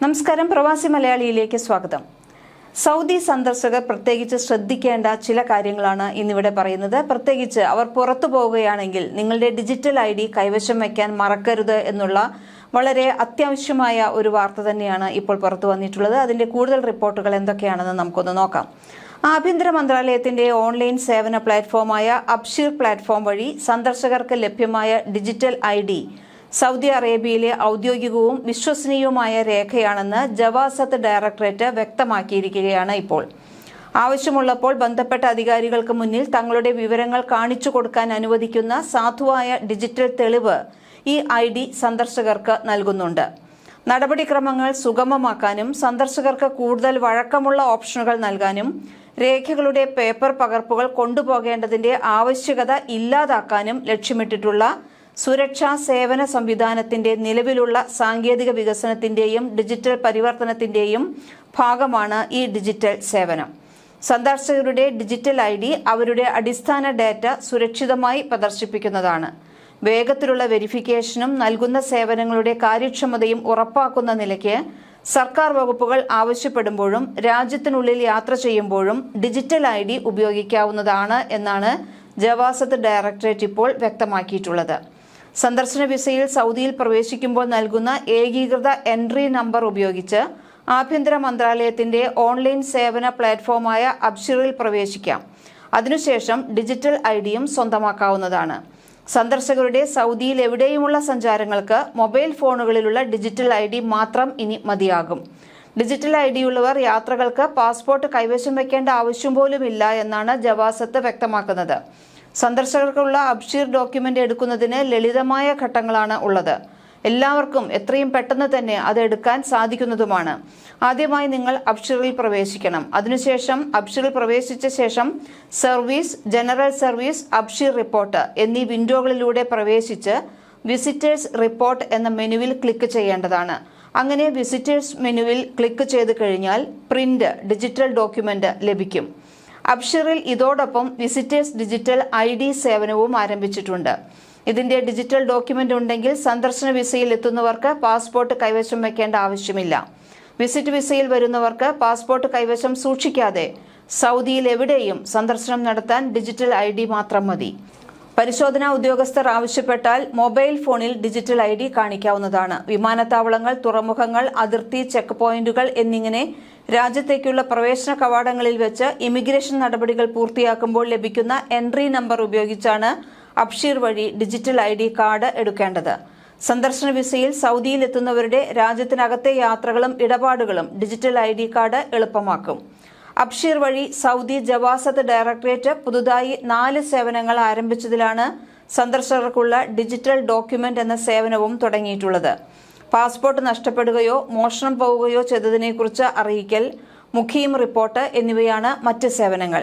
നമസ്കാരം. പ്രവാസി മലയാളിയിലേക്ക് സ്വാഗതം. സൗദി സന്ദർശകർ പ്രത്യേകിച്ച് ശ്രദ്ധിക്കേണ്ട ചില കാര്യങ്ങളാണ് ഇന്നിവിടെ പറയുന്നത്. പ്രത്യേകിച്ച് അവർ പുറത്തു പോവുകയാണെങ്കിൽ നിങ്ങളുടെ ഡിജിറ്റൽ ഐ ഡി കൈവശം വയ്ക്കാൻ മറക്കരുത് എന്നുള്ള വളരെ അത്യാവശ്യമായ ഒരു വാർത്ത തന്നെയാണ് ഇപ്പോൾ പുറത്തു വന്നിട്ടുള്ളത്. അതിന്റെ കൂടുതൽ റിപ്പോർട്ടുകൾ എന്തൊക്കെയാണെന്ന് നമുക്കൊന്ന് നോക്കാം. ആഭ്യന്തര മന്ത്രാലയത്തിന്റെ ഓൺലൈൻ സേവന പ്ലാറ്റ്ഫോമായ അബ്ഷീർ പ്ലാറ്റ്ഫോം വഴി സന്ദർശകർക്ക് ലഭ്യമായ ഡിജിറ്റൽ ഐ സൗദി അറേബ്യയിലെ ഔദ്യോഗികവും വിശ്വസനീയവുമായ രേഖയാണെന്ന് ജവാസത്ത് ഡയറക്ടറേറ്റ് വ്യക്തമാക്കിയിരിക്കുകയാണ് ഇപ്പോൾ. ആവശ്യമുള്ളപ്പോൾ ബന്ധപ്പെട്ട അധികാരികൾക്ക് മുന്നിൽ തങ്ങളുടെ വിവരങ്ങൾ കാണിച്ചു കൊടുക്കാൻ അനുവദിക്കുന്ന സാധുവായ ഡിജിറ്റൽ തെളിവ് ഈ ഐ ഡി സന്ദർശകർക്ക് നൽകുന്നുണ്ട്. നടപടിക്രമങ്ങൾ സുഗമമാക്കാനും സന്ദർശകർക്ക് കൂടുതൽ വഴക്കമുള്ള ഓപ്ഷനുകൾ നൽകാനും രേഖകളുടെ പേപ്പർ പകർപ്പുകൾ കൊണ്ടുപോകേണ്ടതിന്റെ ആവശ്യകത ഇല്ലാതാക്കാനും ലക്ഷ്യമിട്ടിട്ടുള്ള സുരക്ഷാ സേവന സംവിധാനത്തിന്റെ നിലവിലുള്ള സാങ്കേതിക വികസനത്തിന്റെയും ഡിജിറ്റൽ പരിവർത്തനത്തിന്റെയും ഭാഗമാണ് ഈ ഡിജിറ്റൽ സേവനം. സന്ദർശകരുടെ ഡിജിറ്റൽ ഐ ഡി അവരുടെ അടിസ്ഥാന ഡാറ്റ സുരക്ഷിതമായി പ്രദർശിപ്പിക്കുന്നതാണ്. വേഗത്തിലുള്ള വെരിഫിക്കേഷനും നൽകുന്ന സേവനങ്ങളുടെ കാര്യക്ഷമതയും ഉറപ്പാക്കുന്ന നിലയ്ക്ക് സർക്കാർ വകുപ്പുകൾ ആവശ്യപ്പെടുമ്പോഴും രാജ്യത്തിനുള്ളിൽ യാത്ര ചെയ്യുമ്പോഴും ഡിജിറ്റൽ ഐ ഡി ഉപയോഗിക്കാവുന്നതാണ് എന്നാണ് ജവാസത്ത് ഡയറക്ടറേറ്റ് ഇപ്പോൾ വ്യക്തമാക്കിയിട്ടുള്ളത്. സന്ദർശന വിസയിൽ സൗദിയിൽ പ്രവേശിക്കുമ്പോൾ നൽകുന്ന ഏകീകൃത എൻട്രി നമ്പർ ഉപയോഗിച്ച് ആഭ്യന്തര മന്ത്രാലയത്തിന്റെ ഓൺലൈൻ സേവന പ്ലാറ്റ്ഫോമായ അബ്ഷിറിൽ പ്രവേശിക്കാം. അതിനുശേഷം ഡിജിറ്റൽ ഐ ഡിയും സ്വന്തമാക്കാവുന്നതാണ്. സന്ദർശകരുടെ സൗദിയിൽ എവിടെയുമുള്ള സഞ്ചാരങ്ങൾക്ക് മൊബൈൽ ഫോണുകളിലുള്ള ഡിജിറ്റൽ ഐ ഡി മാത്രം ഇനി മതിയാകും. ഡിജിറ്റൽ ഐ ഉള്ളവർ യാത്രകൾക്ക് പാസ്പോർട്ട് കൈവശം വയ്ക്കേണ്ട ആവശ്യം പോലുമില്ല എന്നാണ് ജവാസത്ത് വ്യക്തമാക്കുന്നത്. സന്ദർശകർക്കുള്ള അബ്ഷീർ ഡോക്യുമെന്റ് എടുക്കുന്നതിന് ലളിതമായ ഘട്ടങ്ങളാണ് ഉള്ളത്. എല്ലാവർക്കും എത്രയും പെട്ടെന്ന് തന്നെ അത് എടുക്കാൻ സാധിക്കുന്നതുമാണ്. ആദ്യമായി നിങ്ങൾ അബ്ഷിറിൽ പ്രവേശിക്കണം. അതിനുശേഷം അബ്ഷിറിൽ പ്രവേശിച്ച ശേഷം service general service Absher report എന്നീ വിൻഡോകളിലൂടെ പ്രവേശിച്ച് വിസിറ്റേഴ്സ് റിപ്പോർട്ട് എന്ന മെനുവിൽ ക്ലിക്ക് ചെയ്യേണ്ടതാണ്. അങ്ങനെ വിസിറ്റേഴ്സ് മെനുവിൽ ക്ലിക്ക് ചെയ്ത് കഴിഞ്ഞാൽ പ്രിന്റ് ഡിജിറ്റൽ ഡോക്യുമെന്റ് ലഭിക്കും. അബ്ഷിറിൽ ഇതോടൊപ്പം വിസിറ്റേഴ്സ് ഡിജിറ്റൽ ഐ ഡി സേവനവും ആരംഭിച്ചിട്ടുണ്ട്. ഇതിന്റെ ഡിജിറ്റൽ ഡോക്യുമെന്റ് ഉണ്ടെങ്കിൽ സന്ദർശന വിസയിൽ എത്തുന്നവർക്ക് പാസ്പോർട്ട് കൈവശം വയ്ക്കേണ്ട ആവശ്യമില്ല. വിസിറ്റ് വിസയിൽ വരുന്നവർക്ക് പാസ്പോർട്ട് കൈവശം സൂക്ഷിക്കാതെ സൗദിയിൽ എവിടെയും സന്ദർശനം നടത്താൻ ഡിജിറ്റൽ ഐ മാത്രം മതി. പരിശോധനാ ഉദ്യോഗസ്ഥർ ആവശ്യപ്പെട്ടാൽ മൊബൈൽ ഫോണിൽ ഡിജിറ്റൽ ഐ ഡി കാണിക്കാവുന്നതാണ്. വിമാനത്താവളങ്ങൾ തുറമുഖങ്ങൾ അതിർത്തി ചെക്ക് പോയിന്റുകൾ എന്നിങ്ങനെ രാജ്യത്തേക്കുള്ള പ്രവേശന കവാടങ്ങളിൽ വെച്ച് ഇമിഗ്രേഷൻ നടപടികൾ പൂർത്തിയാക്കുമ്പോൾ ലഭിക്കുന്ന എൻട്രി നമ്പർ ഉപയോഗിച്ചാണ് അബ്ഷീർ വഴി ഡിജിറ്റൽ ഐ ഡി കാർഡ് എടുക്കേണ്ടത്. സന്ദർശന വിസയിൽ സൗദിയിൽ എത്തുന്നവരുടെ രാജ്യത്തിനകത്തെ യാത്രകളും ഇടപാടുകളും ഡിജിറ്റൽ ഐ ഡി കാർഡ് എളുപ്പമാക്കും. അബ്ഷീർ വഴി സൗദി ജവാസത്ത് ഡയറക്ടറേറ്റ് പുതുതായി നാല് സേവനങ്ങൾ ആരംഭിച്ചതിലാണ് സന്ദർശകർക്കുള്ള ഡിജിറ്റൽ ഡോക്യുമെന്റ് എന്ന സേവനവും തുടങ്ങിയിട്ടുള്ളത്. പാസ്പോർട്ട് നഷ്ടപ്പെടുകയോ മോഷണം പോവുകയോ ചെയ്തതിനെക്കുറിച്ച് അറിയിക്കൽ മുഖീം റിപ്പോർട്ട് എന്നിവയാണ് മറ്റ് സേവനങ്ങൾ.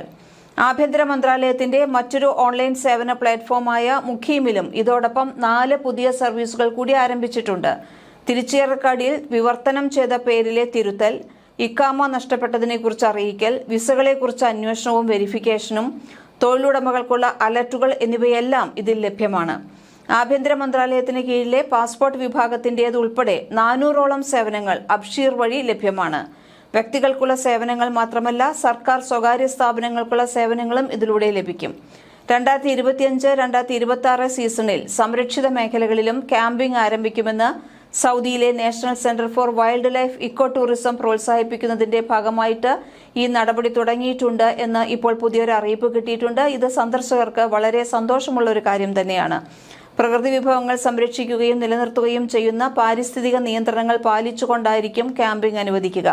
ആഭ്യന്തര മന്ത്രാലയത്തിന്റെ മറ്റൊരു ഓൺലൈൻ സേവന പ്ലാറ്റ്ഫോമായ മുഖീമിലും ഇതോടൊപ്പം നാല് പുതിയ സർവീസുകൾ കൂടി ആരംഭിച്ചിട്ടുണ്ട്. തിരിച്ചേറക്കാടിയിൽ വിവർത്തനം ചെയ്ത പേരിലെ തിരുത്തൽ ഇക്കാമ നഷ്ടപ്പെട്ടതിനെക്കുറിച്ച് അറിയിക്കൽ വിസകളെക്കുറിച്ച് അന്വേഷണവും വെരിഫിക്കേഷനും തൊഴിലുടമകൾക്കുള്ള അലർട്ടുകൾ എന്നിവയെല്ലാം ഇതിൽ ലഭ്യമാണ്. ആഭ്യന്തര മന്ത്രാലയത്തിന് കീഴിലെ പാസ്പോർട്ട് വിഭാഗത്തിന്റേത് ഉൾപ്പെടെ നാനൂറോളം സേവനങ്ങൾ അബ്ഷീർ വഴി ലഭ്യമാണ്. വ്യക്തികൾക്കുള്ള സേവനങ്ങൾ മാത്രമല്ല സർക്കാർ സ്വകാര്യ സ്ഥാപനങ്ങൾക്കുള്ള സേവനങ്ങളും ഇതിലൂടെ ലഭിക്കും. രണ്ടായിരത്തി ഇരുപത്തിയഞ്ച് രണ്ടായിരത്തി ഇരുപത്തി ആറ് സീസണിൽ സംരക്ഷിത മേഖലകളിലും ക്യാമ്പിംഗ് ആരംഭിക്കുമെന്ന് സൗദിയിലെ national centre for wildlife eco tourism പ്രോത്സാഹിപ്പിക്കുന്നതിന്റെ ഭാഗമായിട്ട് ഈ നടപടി തുടങ്ങിയിട്ടുണ്ട് എന്ന് ഇപ്പോൾ പുതിയൊരു അറിയിപ്പ് കിട്ടിയിട്ടുണ്ട്. ഇത് സന്ദർശകർക്ക് വളരെ സന്തോഷമുള്ള ഒരു കാര്യം തന്നെയാണ്. പ്രകൃതി വിഭവങ്ങൾ സംരക്ഷിക്കുകയും നിലനിർത്തുകയും ചെയ്യുന്ന പാരിസ്ഥിതിക നിയന്ത്രണങ്ങൾ പാലിച്ചുകൊണ്ടായിരിക്കും ക്യാമ്പിംഗ് അനുവദിക്കുക.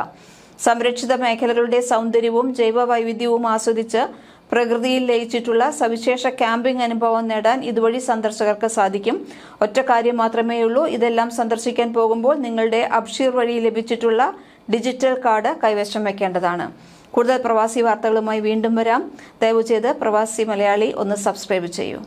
സംരക്ഷിത മേഖലകളുടെ സൗന്ദര്യവും ജൈവ വൈവിധ്യവും ആസ്വദിച്ച് പ്രകൃതിയിൽ ലയിച്ചിട്ടുള്ള സവിശേഷ ക്യാമ്പിംഗ് അനുഭവം നേടാൻ ഇതുവഴി സന്ദർശകർക്ക് സാധിക്കും. ഒറ്റ കാര്യം മാത്രമേയുള്ളൂ ഇതെല്ലാം സന്ദർശിക്കാൻ പോകുമ്പോൾ നിങ്ങളുടെ അബ്ഷീർ വഴി ലഭിച്ചിട്ടുള്ള ഡിജിറ്റൽ കാർഡ് കൈവശം വെക്കേണ്ടതാണ്. കൂടുതൽ പ്രവാസി വാർത്തകളുമായി വീണ്ടും വരാം. ദയവ് ചെയ്ത് പ്രവാസി മലയാളി ഒന്ന് സബ്സ്ക്രൈബ് ചെയ്യൂ.